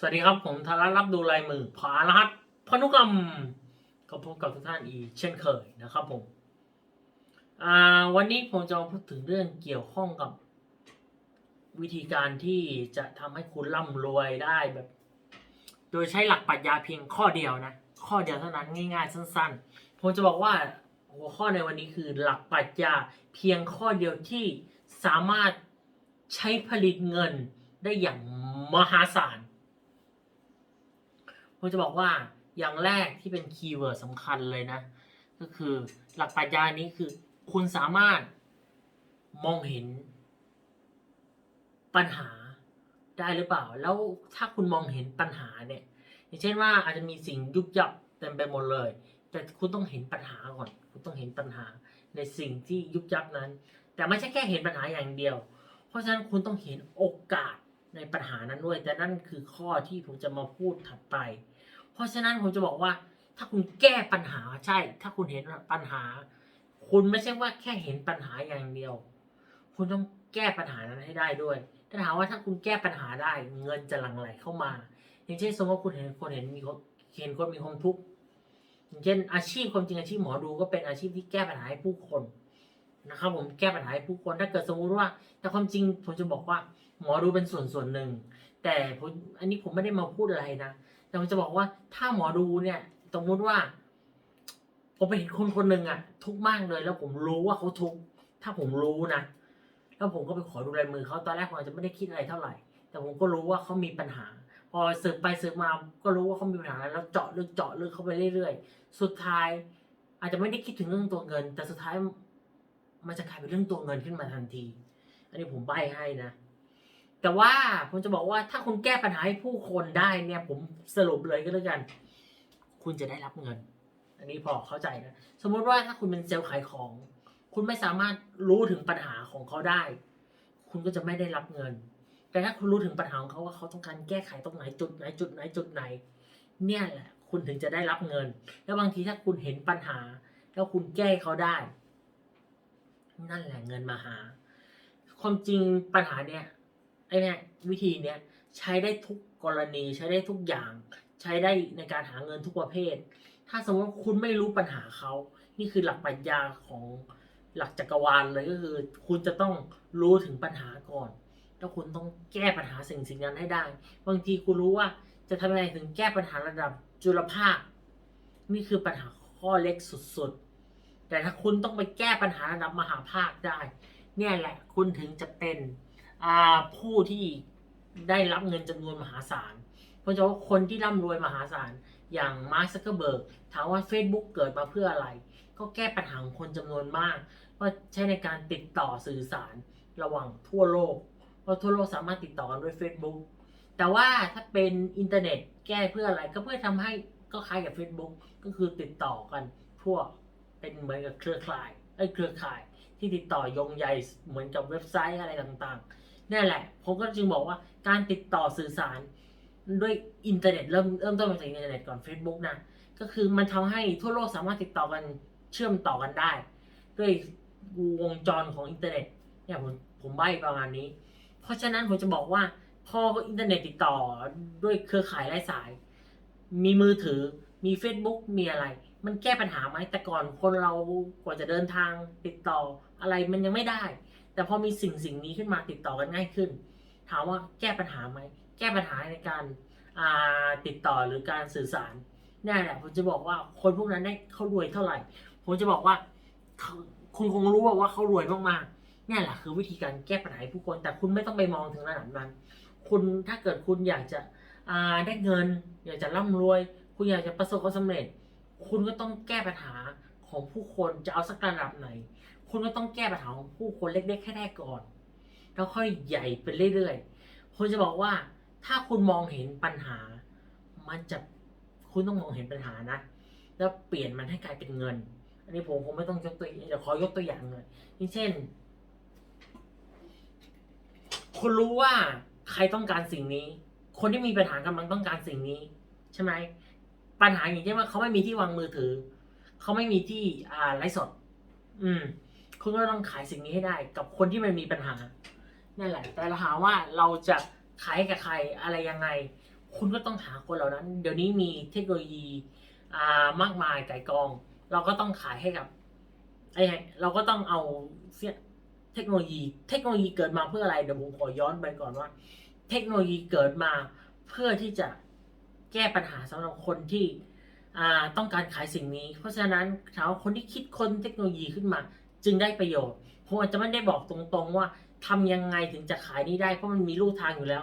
สวัสดีครับ ผมธารับดูลายมือผารหัสพนุกรรมก็พบกับทุกท่านอีกเช่นเคยนะครับผมวันนี้ผมจะมาพูดถึงเรื่องเกี่ยวข้องกับ วิธีการที่จะทำให้คุณร่ำรวยได้แบบ โดยใช้หลักปรัชญาเพียงข้อเดียวนะ ข้อเดียวเท่านั้นง่ายๆ สั้น ๆ ผมจะบอกว่าหัวข้อในวันนี้คือหลักปรัชญาเพียงข้อเดียวที่สามารถใช้ผลิตเงินได้อย่างมหาศาล ผมจะบอกว่าอย่างแรกที่เป็นคีย์เวิร์ดสำคัญเลยนะ ก็คือหลักปรัชญานี้คือคุณสามารถมองเห็นปัญหาได้หรือเปล่า แล้วถ้าคุณมองเห็นปัญหาเนี่ย อย่างเช่นว่าอาจจะมีสิ่งยุบยับเต็มไปหมดเลย แต่คุณต้องเห็นปัญหาก่อน คุณต้องเห็นปัญหาในสิ่งที่ยุบยับนั้น แต่ไม่ใช่แค่เห็นปัญหาอย่างเดียว เพราะฉะนั้นคุณต้องเห็นโอกาสในปัญหานั้นด้วย แต่นั่นคือข้อที่ผมจะมาพูดถัดไป เพราะฉะนั้นผมจะบอกว่า ถ้าคุณแก้ปัญหาใช่ ถ้าคุณเห็นปัญหา คุณไม่ใช่ว่าแค่เห็นปัญหาอย่างเดียว คุณต้องแก้ปัญหานั้นให้ได้ด้วย ถ้าถามว่าถ้าคุณแก้ปัญหาได้ เงินจะหลั่งไหลเข้ามา อย่างเช่นสมมติว่าคุณเห็นคนเห็นมีคนเห็นคนมีความทุกข์อย่างเช่นอาชีพความจริงอาชีพหมอดูก็เป็นอาชีพที่แก้ปัญหาให้ผู้คนนะครับผมแก้ปัญหาให้ผู้คนถ้าเกิดสมมติว่า แต่ความจริงผมจะบอกว่า หมอดูเป็นส่วนส่วนหนึ่ง แต่ผมอันนี้ผมไม่ได้มาพูดอะไรนะ แต่ผมจะบอกว่าถ้าหมอดูเนี่ยสมมติว่า ผมไปเห็นคนคนหนึ่งอะทุกข์มากเลย แล้วผมรู้ว่าเขาทุกข์ถ้าผมรู้นะแล้วผมก็ไปขอดูลายมือเขาตอนแรกผมอาจจะไม่ได้คิดอะไรเท่าไหร่ แต่ผมก็รู้ว่าเขามีปัญหา พอสืบไปสืบมาก็รู้ว่าเขามีปัญหาแล้วเจาะลึกเจาะลึกเข้าไปเรื่อยๆ สุดท้าย อาจจะไม่ได้คิดถึงเรื่องตัวเงิน แต่สุดท้ายมันจะกลายเป็นเรื่องตัวเงินขึ้นมาทันที อันนี้ผมใบให้นะ แต่ว่าผมจะบอกว่าถ้าคุณแก้ปัญหาให้ผู้คนได้เนี่ยผมสรุปเลยก็แล้วกัน คุณจะได้รับเงิน อันนี้พอเข้าใจนะสมมติว่าถ้าคุณเป็นเซลล์ขายของ คุณไม่สามารถรู้ถึงปัญหาของเขาได้ คุณก็จะไม่ได้รับเงิน แต่ถ้าคุณรู้ถึงปัญหาของเขาว่าเขาต้องการแก้ไขตรงไหนจุดไหนจุดไหนจุดไหน เนี่ยแหละคุณถึงจะได้รับเงิน แล้วบางทีถ้าคุณเห็นปัญหา แล้วคุณแก้เขาได้ นั่นแหละเงินมาหา ความจริงปัญหาเนี่ย ไอ้เนี่ยวิธีเนี้ยใช้ได้ทุกกรณีใช้ได้ทุกอย่าง ใช้ได้ในการหาเงินทุกประเภท ถ้าสมมติคุณไม่รู้ปัญหาเขา นี่คือหลักปรัชญาของหลักจักรวาลเลยก็คือ คุณจะต้องรู้ถึงปัญหาก่อนแล้วคุณต้องแก้ปัญหาสิ่งสิ่งนั้นให้ได้ บางทีคุณรู้ว่าจะทำยังไงถึงแก้ปัญหาระดับจุลภาค นี่คือปัญหาข้อเล็กสุดๆ แต่ถ้าคุณต้องไปแก้ปัญหาระดับมหาภาคได้ เนี่ยแหละคุณถึงจะเป็น ผู้ที่ได้รับเงินจำนวนมหาศาล เพราะฉะนั้นคนที่ร่ำรวยมหาศาล อย่างมาร์คซักเกอร์เบิร์กถามว่า Facebook เกิดมาเพื่ออะไร ก็แก้ปัญหาของคนจำนวนมาก ว่าใช้ในการติดต่อสื่อสารระหว่างทั่วโลก เพราะทั่วโลกสามารถติดต่อกันด้วย Facebook แต่ว่าถ้าเป็นอินเทอร์เน็ตแก้เพื่ออะไรก็เพื่อทำให้ก็คล้ายกับ Facebook ก็คือติดต่อกันทั่วเป็นเหมือนกับเครือข่ายไอ้เครือข่ายที่ติดต่อยงใหญ่เหมือนกับเว็บไซต์อะไรต่างๆ นี่แหละ ผมก็จึงบอกว่าการติดต่อสื่อสารด้วยอินเทอร์เน็ตเริ่มเริ่มต้นมาจากอินเทอร์เน็ตก่อน Facebook นะ ก็คือมันทำให้ทั่วโลกสามารถติดต่อกันเชื่อมต่อกันได้ ด้วยวงจรของอินเทอร์เน็ตเนี่ยผมผมใบ้ประมาณนี้ เพราะฉะนั้นผมจะบอกว่าพออินเทอร์เน็ตติดต่อด้วยเครือข่ายไร้สาย มีมือถือมี Facebook มีอะไร มันแก้ปัญหาไหมแต่ก่อนคนเรากว่าจะเดินทางติดต่ออะไรมันยังไม่ได้ แต่พอมีสิ่งสิ่งนี้ขึ้นมาติดต่อกันง่ายขึ้น ถามว่าแก้ปัญหาไหม แก้ปัญหาในการติดต่อหรือการสื่อสารนี่แหละผมจะบอกว่าคนพวกนั้นได้เขารวยเท่าไหร่ ผมจะบอกว่าคุณคงรู้ว่าเขารวยมากๆนี่แหละคือวิธีการแก้ปัญหาผู้คน แต่คุณไม่ต้องไปมองถึงระดับนั้น คุณถ้าเกิดคุณอยากจะได้เงิน อยากจะร่ำรวย คุณอยากจะประสบความสำเร็จ คุณก็ต้องแก้ปัญหาของผู้คนจะเอาสักระดับไหน คุณก็ต้องแก้ปัญหาของผู้คนเล็กๆแค่ได้ก่อน แล้วค่อยใหญ่ไปเรื่อยๆผมจะบอกว่าถ้าคุณมองเห็นปัญหา มันจะคุณต้องมองเห็นปัญหานะ แล้วเปลี่ยนมันให้กลายเป็นเงิน อันนี้ผมคงไม่ต้องยกตัวเดี๋ยวขอยกตัวอย่างหน่อยอย่เช่น คุณรู้ว่าใครต้องการสิ่งนี้ คนที่มีปัญหากำลังต้องการสิ่งนี้ ใช่ไหมปัญหาอย่างเช่นว่าเขาไม่มีที่วางมือถือ เขาไม่มีที่อ่าไลฟ์สด อืม คุณก็ต้องขายสิ่งนี้ให้ได้ กับคนที่มันมีปัญหานั่นแหละ แต่เราถาว่าเราจะขายกับใครอะไรยังไง คุณก็ต้องหาคนเหล่านั้น เดี๋ยวนี้มีเทคโนโลยีอ่ามากมายไก่กอง เราก็ต้องขายให้กับไอ้เราก็ต้องเอาเสียเทคโนโลยี เทคโนโลยีเกิดมาเพื่ออะไรเดี๋ยวผมขอย้อนไปก่อนว่า เทคโนโลยีเกิดมาเพื่อที่จะแก้ปัญหาสำหรับคนที่อ่าต้องการขายสิ่งนี้ เพราะฉะนั้นถามว่าคนที่คิดค้นเทคโนโลยีขึ้นมา จึงได้ประโยชน์ผมอาจจะไม่ได้บอกตรงๆว่าทำยังไงถึงจะขายนี้ได้เพราะมันมีลู่ทางอยู่แล้ว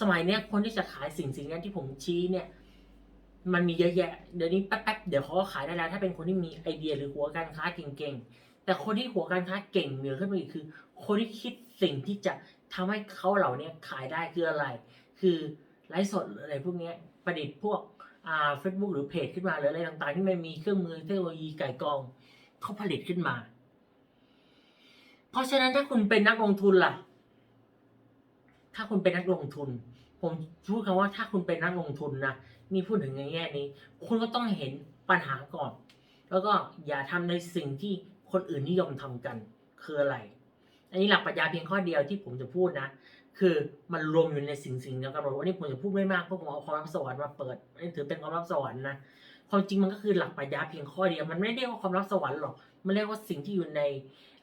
สมัยเนี้ยคนที่จะขายสิ่งสิ่งนี้ที่ผมชี้เนี่ย มันมีเยอะแยะ เดี๋ยวนี้แป๊บๆเดี๋ยวเขาก็ขายได้แล้ว ถ้าเป็นคนที่มีไอเดียหรือหัวการค้าเก่งๆแต่คนที่หัวการค้าเก่งเหนือขึ้นไปอีกคือ คนที่คิดสิ่งที่จะทำให้เขาเหล่านี้ขายได้คืออะไร คือไลฟ์สดอะไรพวกนี้ประดิษฐ์พวกอ่าเฟซบุ๊กหรือเพจขึ้นมาหรืออะไรต่างๆ ที่มันมีเครื่องมือเทคโนโลยีไก่กองเขาผลิตขึ้นมา เพราะฉะนั้นถ้าคุณเป็นนักลงทุนล่ะ ถ้าคุณเป็นนักลงทุน ผมพูดคำว่าถ้าคุณเป็นนักลงทุนนะนี่พูดถึงในแง่นี้ คุณก็ต้องเห็นปัญหาก่อน แล้วก็อย่าทำในสิ่งที่คนอื่นนิยมทำกันคืออะไร อันนี้หลักปรัชญาเพียงข้อเดียวที่ผมจะพูดนะ คือมันรวมอยู่ในสิ่งสิ่งเดียวกันหมดวันนี้ผมจะพูดไม่มากเพราะผมเอาความลับสวรรค์มาเปิดนนี้ถือเป็นความลับสวรรค์นะ ความจริงมันก็คือหลักปรัชญาเพียงข้อเดียว มันไม่เรียกว่าความลับสวรรค์หรอก มันเรียกว่าสิ่งที่อยู่ใน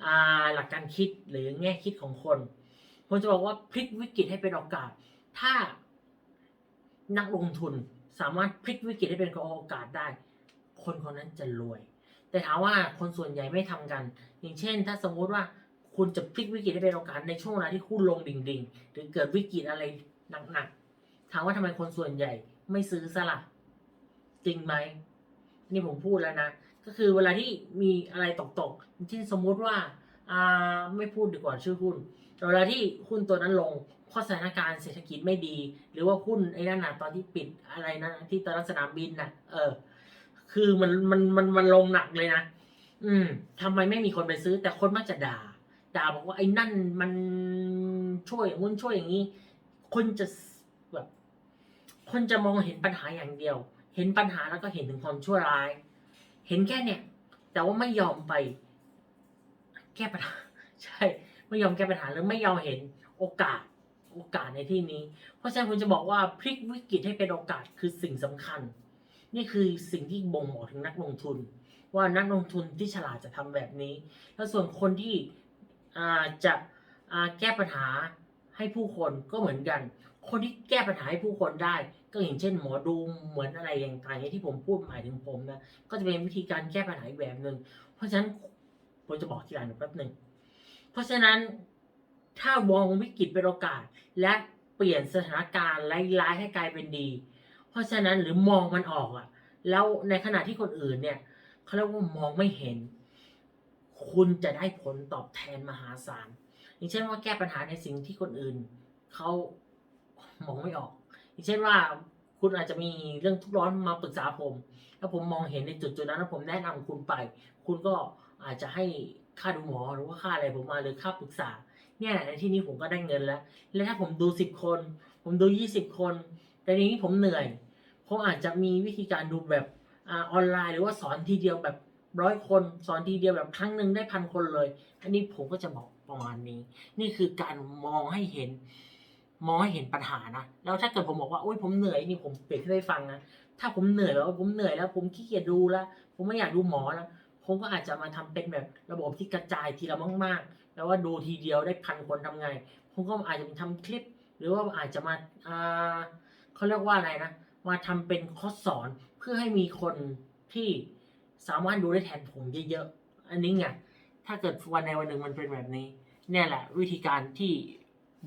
อ่าหลักการคิดหรือแง่คิดของคน ผมจะบอกว่าพลิกวิกฤตให้เป็นโอกาส ถ้านักลงทุนสามารถพลิกวิกฤตให้เป็นโอกาสได้ คนคนนั้นจะรวย แต่ถามว่าคนส่วนใหญ่ไม่ทำกัน อย่างเช่น ถ้าสมมุติว่าคุณจะพลิกวิกฤตให้เป็นโอกาสในช่วงเวลาที่หุ้นลงดิ่งๆ หรือเกิดวิกฤตอะไรหนักๆ ถามว่าทำไมคนส่วนใหญ่ไม่ซื้อซะล่ะ จริงไหมนี่ผมพูดแล้วนะก็คือเวลาที่มีอะไรตกๆอย่างเช่นสมมุติว่าอ่าไม่พูดดีกว่าชื่อหุ้นเวลาที่หุ้นตัวนั้นลงเพราะสถานการณ์เศรษฐกิจไม่ดี หรือว่าหุ้นไอ้นั่นน่ะตอนที่ปิดอะไรนะที่ตอนนั้นสนามบินน่ะ เออ คือมันมันมันมันลงหนักเลยนะอืมทำไมไม่มีคนไปซื้อ แต่คนมักจะด่า ด่าบอกว่าไอ้นั่นมันช่วยอย่างนู้นช่วยอย่างนี้ คนจะแบบคนจะมองเห็นปัญหาอย่างเดียว เห็นปัญหาแล้วก็เห็นถึงความชั่วร้าย เห็นแค่เนี่ย แต่ว่าไม่ยอมไป แก้ปัญหา ใช่ ไม่ยอมแก้ปัญหาหรือไม่ยอมเห็นโอกาสโอกาสในที่นี้ เพราะฉะนั้นผมจะบอกว่าพลิกวิกฤตให้เป็นโอกาสคือสิ่งสำคัญ นี่คือสิ่งที่บ่งบอกถึงนักลงทุน ว่านักลงทุนที่ฉลาดจะทำแบบนี้ แล้วส่วนคนที่จะแก้ปัญหา ให้ผู้คนก็เหมือนกัน คนที่แก้ปัญหาให้ผู้คนได้ ก็อย่างเช่น หมอดูเหมือนอะไรอย่างต่างๆที่ผมพูดหมายถึงผมนะก็จะเป็นวิธีการแก้ปัญหาแบบหนึ่งเพราะฉะนั้นผมจะบอกทีหลังแป๊บหนึ่งเพราะฉะนั้นถ้ามองวิกฤตเป็นโอกาส และเปลี่ยนสถานการณ์ร้ายๆให้กลายเป็นดี เพราะฉะนั้นหรือมองมันออกอะแล้วในขณะที่คนอื่นเนี่ยเขาเรียกว่ามองไม่เห็น คุณจะได้ผลตอบแทนมหาศาล อย่างเช่นว่าแก้ปัญหาในสิ่งที่คนอื่นเขามองไม่ออก อย่างเช่นว่าคุณอาจจะมีเรื่องทุกข์ร้อนมาปรึกษาผมแล้วผมมองเห็นในจุดจุดๆนั้นแล้วผมแนะนำคุณไป คุณก็อาจจะให้ค่าดูหมอหรือว่าค่าอะไรผมมาหรือค่าปรึกษา เนี่ยในที่นี้ผมก็ได้เงินแล้ว แล้วถ้าผมดูสิบคน ผมดูยี่สิบคน แต่ทีนี้ผมเหนื่อย ผมอาจจะมีวิธีการดูแบบออนไลน์หรือว่าสอนทีเดียวแบบร้อยคน สอนทีเดียวแบบครั้งหนึ่งได้พันคนเลย อันนี้ผมก็จะบอก ประมาณนี้ นี่คือการมองให้เห็น มองให้เห็นปัญหานะแล้วถ้าเกิดผมบอกว่าโอ้ยผมเหนื่อยนี่ผมเปรียบให้ฟังนะถ้าผมเหนื่อยแล้วผมเหนื่อยแล้ว ผมขี้เกียจดูแล้วผมไม่อยากดูหมอแล้วผมก็อาจจะมาทำเป็นแบบระบบที่กระจายทีละมาก ๆ แล้วว่าดูทีเดียวได้พันคนทำไง ผมก็อาจจะทำคลิป หรือว่าอาจจะมาอ่าเขาเรียกว่าอะไรนะ มาทำเป็นคอร์สสอนเพื่อให้มีคนที่สามารถดูได้แทนผมเยอะๆ อันนี้ไง ถ้าเกิดวันในวันหนึ่งมันเป็นแบบนี้เนี่ยแหละ วิธีการที่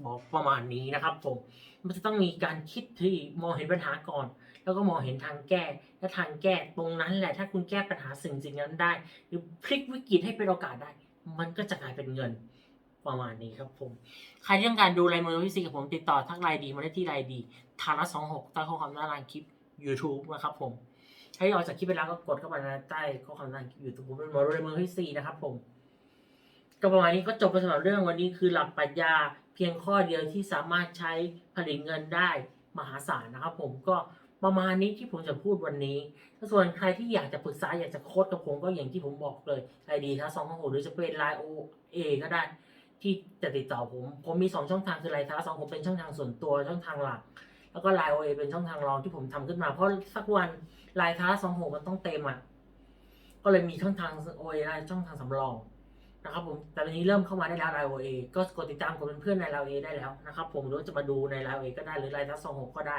บอกประมาณนี้นะครับผม มันจะต้องมีการคิดที่มองเห็นปัญหาก่อน แล้วก็มองเห็นทางแก้ และทางแก้ตรงนั้นแหละ ถ้าคุณแก้ปัญหาสิ่งสิ่งนั้นได้ หรือพลิกวิกฤตให้เป็นโอกาสได้ มันก็จะกลายเป็นเงินประมาณนี้ครับผม ใครที่ต้องการดูลายมือพิเศษกับผมติดต่อทักไลน์ดีมาได้ที่ไลน์ดีทางละสองหกใต้ข้อความด้านล่างคลิป YouTube นะครับผม ถ้าออกจากคลิปไปแล้วก็กดเข้ามาใต้ข้อความด้านล่างคลิป YouTube เป็นหมอดูลายมือพิเศษนะครับผม ก็ประมาณนี้ก็จบไปสำหรับเรื่องวันนี้คือหลักปรัชญาเพียงข้อเดียวที่สามารถใช้ผลิตเงินได้มหาศาลนะครับ ผมก็ประมาณนี้ที่ผมจะพูดวันนี้ถ้าส่วนใครที่อยากจะปรึกษาอยากจะโค้ดกับผมก็อย่างที่ผมบอกเลยไอดีถ้าสองของผมหรือจะเป็นไลน์โอเอก็ได้ที่จะติดต่อผม ผมมีสองช่องทางคือไลน์ท้าสองผมเป็นช่องทางส่วนตัวช่องทางหลัก แล้วก็ไลน์โอเอเป็นช่องทางรองที่ผมทำขึ้นมา เพราะสักวันไลน์ท้าสองหกมันต้องเต็มอะก็เลยมีช่องทางโอเอร์ช่องทางสำรอง นะครับผมแต่วันนี้เริ่มเข้ามาได้แล้วไลโอเอก็กดติดตามกดเป็นเพื่อนในไลโอเอได้แล้วนะครับผมหรือจะมาดูในไลโอเอก็ได้หรือไลน์ท้าสองหกก็ได้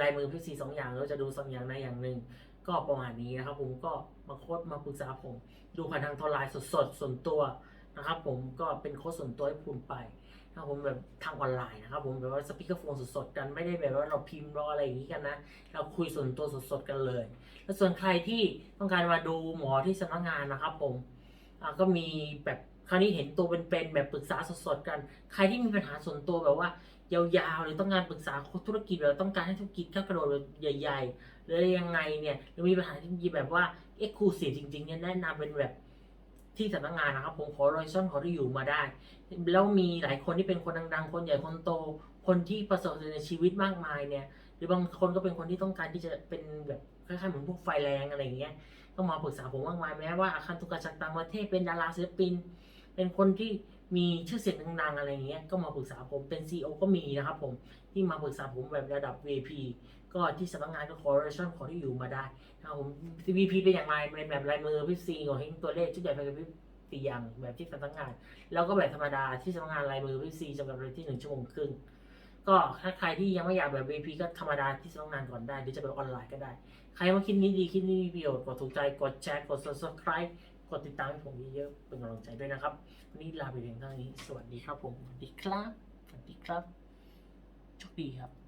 ลายมือพี่ซีสองอย่างหรือว่าจะดูสองอย่างในอย่างหนึ่งก็ประมาณนี้นะครับผมก็มาโค้ดมาปรึกษาผม ดูผ่านทางทอนไลน์สดๆส่วนตัวนะครับผมก็เป็นโค้ดส่วนตัวให้คุณไปนะครับผมแบบทางออนไลน์นะครับผมแบบว่าสปีกเกอร์โฟนสดๆกันไม่ได้แบบว่าเราพิมพ์รออะไรอย่างนี้กันนะ เราคุยส่วนตัวสดๆกันเลย และส่วนใครที่ต้องการมาดูหมอที่สำนักงานนะครับผม ก็มีแบบคราวนี้เห็นตัวเป็นๆแบบปรึกษาสดๆกัน ใครที่มีปัญหาส่วนตัวแบบว่า ยาวๆ หรือต้องการปรึกษาธุรกิจแบบต้องการให้ธุรกิจก้าวกระโดดใหญ่ ๆ หรือยังไงเนี่ยหรือมีปัญหาจริงๆแบบว่าเอ็กซ์คลูซีฟจริงๆเนี่ยแนะนำเป็นแบบที่สำนักงานนะครับ ผมขอรอยซ่อนขอที่อยู่มาได้ แล้วมีหลายคนที่เป็นคนดังๆ คนใหญ่คนโต คนที่ประสบในชีวิตมากมายเนี่ย หรือบางคนก็เป็นคนที่ต้องการที่จะเป็นแบบคล้ายๆเหมือนพวกไฟแรงอะไรอย่างเงี้ย ก็มาปรึกษาผมมากมายแม้ว่าอาคารตุกกะจากต่างประเทศเป็นดาราศิลปิน เป็นคนที่มีชื่อเสียงดังๆอะไรอย่างเงี้ยก็มาปรึกษาผมเป็น CEO ก็มีนะครับผมที่มาปรึกษาผมแบบระดับ VP ก็ที่สำนักงานก็ขอเรชั่นขอที่อยู่มาได้นะครับผม VP เป็นอย่างไรเป็นแบบลายมือพี่ซีของเฮงตัวเลขชุดใหญ่ไฟกระพริบตีอย่างแบบที่สำนักงาน แล้วก็แบบธรรมดาที่สำนักงานลายมือพี่ซีจำกัดเวลาที่หนึ่งชั่วโมงครึ่ง ก็ถ้าใครที่ยังไม่อยากแบบ VP ก็ธรรมดาที่ต้องงานก่อนได้หรือจะแบบออนไลน์ก็ได้ ใครว่าคลิปนี้ดีคลิปนี้มีประโยชน์กดถูกใจกดแชร์กด subscribe กดติดตามให้ผมเยอะๆเป็นกำลังใจด้วยนะครับ วันนี้ลาไปเพียงเท่านี้ สวัสดีครับผม สวัสดีครับ สวัสดีครับโชคดีครับ